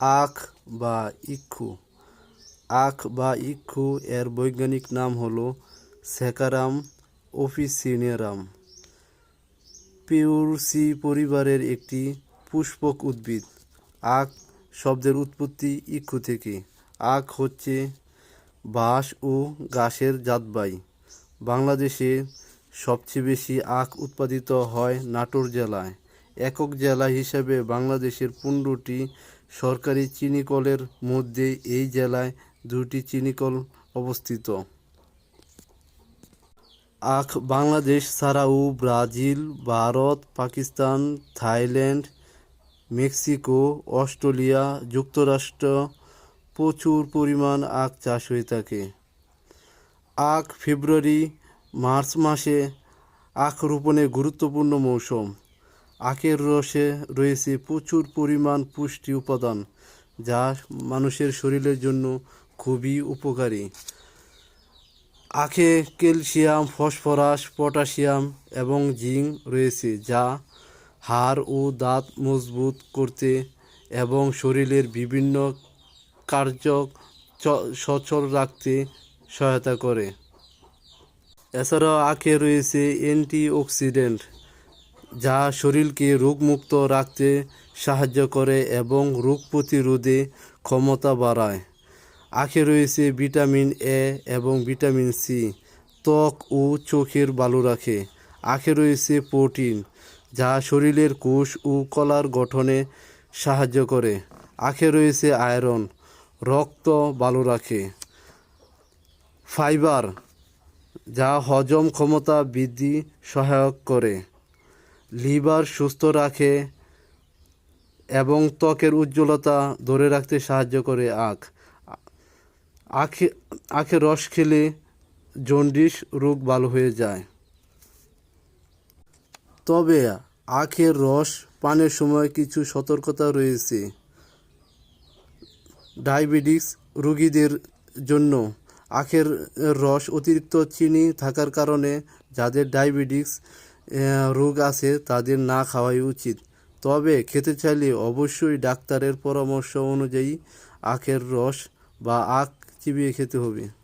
আখ বা ইক্ষু আখ বা ইক্ষু এর বৈজ্ঞানিক নাম হলো স্যাকারাম অফিসিনেরাম পিউরসি পরিবারের একটি পুষ্পক উদ্ভিদ। আখ শব্দের উৎপত্তি ইক্ষু থেকে। আখ হচ্ছে বাঁশ ও গাছের জাতবাই। বাংলাদেশে সবচেয়ে বেশি আখ উৎপাদিত হয় নাটোর জেলায়। একক জেলা হিসেবে বাংলাদেশের পনেরোটি সরকারি চিনিকলের মধ্যে এই জেলায় দুটি চিনিকল অবস্থিত। আখ বাংলাদেশ ছাড়াও Brazil, Bharat, Pakistan, Thailand, Mexico, Australia যুক্তরাষ্ট্র প্রচুর পরিমাণ আখ চাষ হয়ে থাকে। আখ ফেব্রুয়ারি, মার্চ মাসে আখ রোপণের গুরুত্বপূর্ণ মৌসুম। আখের রসে রয়েছে প্রচুর পরিমাণ পুষ্টি উপাদান, যা মানুষের শরীরের জন্য খুবই উপকারী। আখে ক্যালসিয়াম, ফসফরাস, পটাশিয়াম এবং জিঙ্ক রয়েছে, যা হাড় ও দাঁত মজবুত করতে এবং শরীরের বিভিন্ন কার্য সচল রাখতে সহায়তা করে। এছাড়াও আখে রয়েছে অ্যান্টিঅক্সিডেন্ট যা শরীরকে রোগমুক্ত রাখতে সাহায্য করে এবং রোগ প্রতিরোধে ক্ষমতা বাড়ায়। আখে রয়েছে ভিটামিন এ এবং ভিটামিন সি ত্বক ও চোখের ভালো রাখে। আখে রয়েছে প্রোটিন, যা শরীরের কোষ ও কলার গঠনে সাহায্য করে। আখে রয়েছে আয়রন, রক্ত ভালো রাখে। ফাইবার, যা হজম ক্ষমতা বৃদ্ধি সহায়ক করে। লিভার সুস্থ রাখে এবং ত্বকের উজ্জ্বলতা ধরে রাখতে সাহায্য করে আখ। আখে আখের রস খেলে জন্ডিস রোগ ভালো হয়ে যায়। তবে আখের রস পানের সময় কিছু সতর্কতা রয়েছে। ডায়াবেটিস রোগীদের জন্য আখের রস অতিরিক্ত চিনি থাকার কারণে যাদের ডায়াবেটিস রোগ আছে, তাদের না খাওয়াই উচিত। তবে খেতে চাইলে অবশ্যই ডাক্তারের পরামর্শ অনুযায়ী আখের রস বা আখ চিবিয়ে খেতে হবে।